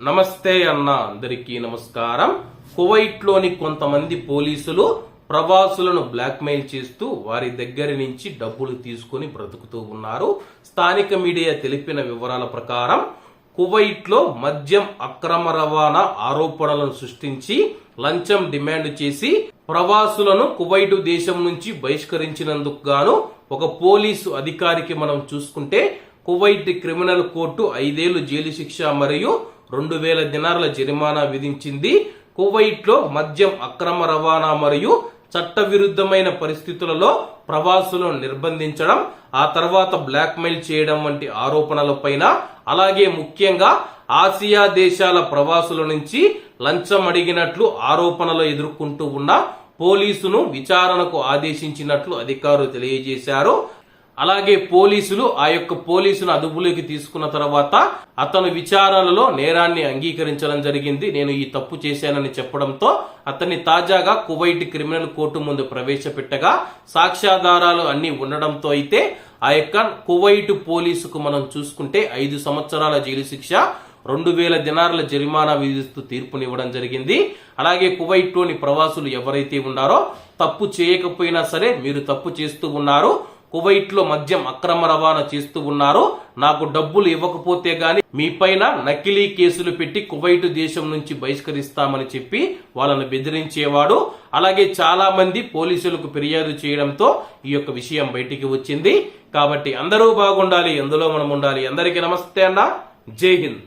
నమస్తే అన్న అందరికీ నమస్కారం. కువైట్లోని కొంతమంది పోలీసులు ప్రవాసులను బ్లాక్మెయిల్ చేస్తూ వారి దగ్గర నుంచి డబ్బులు తీసుకొని బ్రతుకుతూ ఉన్నారు. స్థానిక మీడియా తెలిపిన వివరాల ప్రకారం కువైట్లో మద్యం అక్రమ రవాణా ఆరోపణలను సృష్టించి లంచం డిమాండ్ చేసి ప్రవాసులను కువైటు దేశం నుంచి బహిష్కరించినందుకు గాను ఒక పోలీసు అధికారికి మనం చూసుకుంటే కువైట్ క్రిమినల్ కోర్టు ఐదేళ్ళు జైలు శిక్ష మరియు రెండు వేల దినార్ల జరిమానా విధించింది. కువైట్లో మద్యం అక్రమ రవాణా మరియు చట్టవిరుద్ధమైన పరిస్థితులలో ప్రవాసులను నిర్బంధించడం ఆ తర్వాత బ్లాక్మెయిల్ చేయడం వంటి ఆరోపణలపైన అలాగే ముఖ్యంగా ఆసియా దేశాల ప్రవాసుల నుంచి లంచం అడిగినట్లు ఆరోపణలు ఎదుర్కొంటూ ఉన్న పోలీసును విచారణకు ఆదేశించినట్లు అధికారులు తెలియజేశారు. అలాగే పోలీసులు ఆ యొక్క పోలీసును అదుపులోకి తీసుకున్న తర్వాత అతను విచారణలో నేరాన్ని అంగీకరించడం జరిగింది. నేను ఈ తప్పు చేశానని చెప్పడంతో అతన్ని తాజాగా కువైట్ క్రిమినల్ కోర్టు ముందు ప్రవేశపెట్టగా సాక్ష్యాధారాలు అన్ని ఉండడంతో అయితే ఆ యొక్క కువైట్ పోలీసుకు మనం చూసుకుంటే ఐదు సంవత్సరాల జైలు శిక్ష రెండు వేల దినార్ల జరిమానా విధిస్తూ తీర్పునివ్వడం జరిగింది. అలాగే కువైట్లోని ప్రవాసులు ఎవరైతే ఉన్నారో తప్పు చేయకపోయినా సరే మీరు తప్పు చేస్తూ ఉన్నారు. కువైట్లో మద్యం అక్రమ రవాణా చేస్తూ ఉన్నారు. నాకు డబ్బులు ఇవ్వకపోతే గాని మీ పైన నకిలీ కేసులు పెట్టి కువైట్ దేశం నుంచి బహిష్కరిస్తామని చెప్పి వాళ్ళని బెదిరించేవాడు. అలాగే చాలా మంది పోలీసులకు ఫిర్యాదు చేయడంతో ఈ యొక్క విషయం బయటికి వచ్చింది. కాబట్టి అందరూ బాగుండాలి ఎందులో మనం ఉండాలి. అందరికీ నమస్తే అన్న. జై హింద్.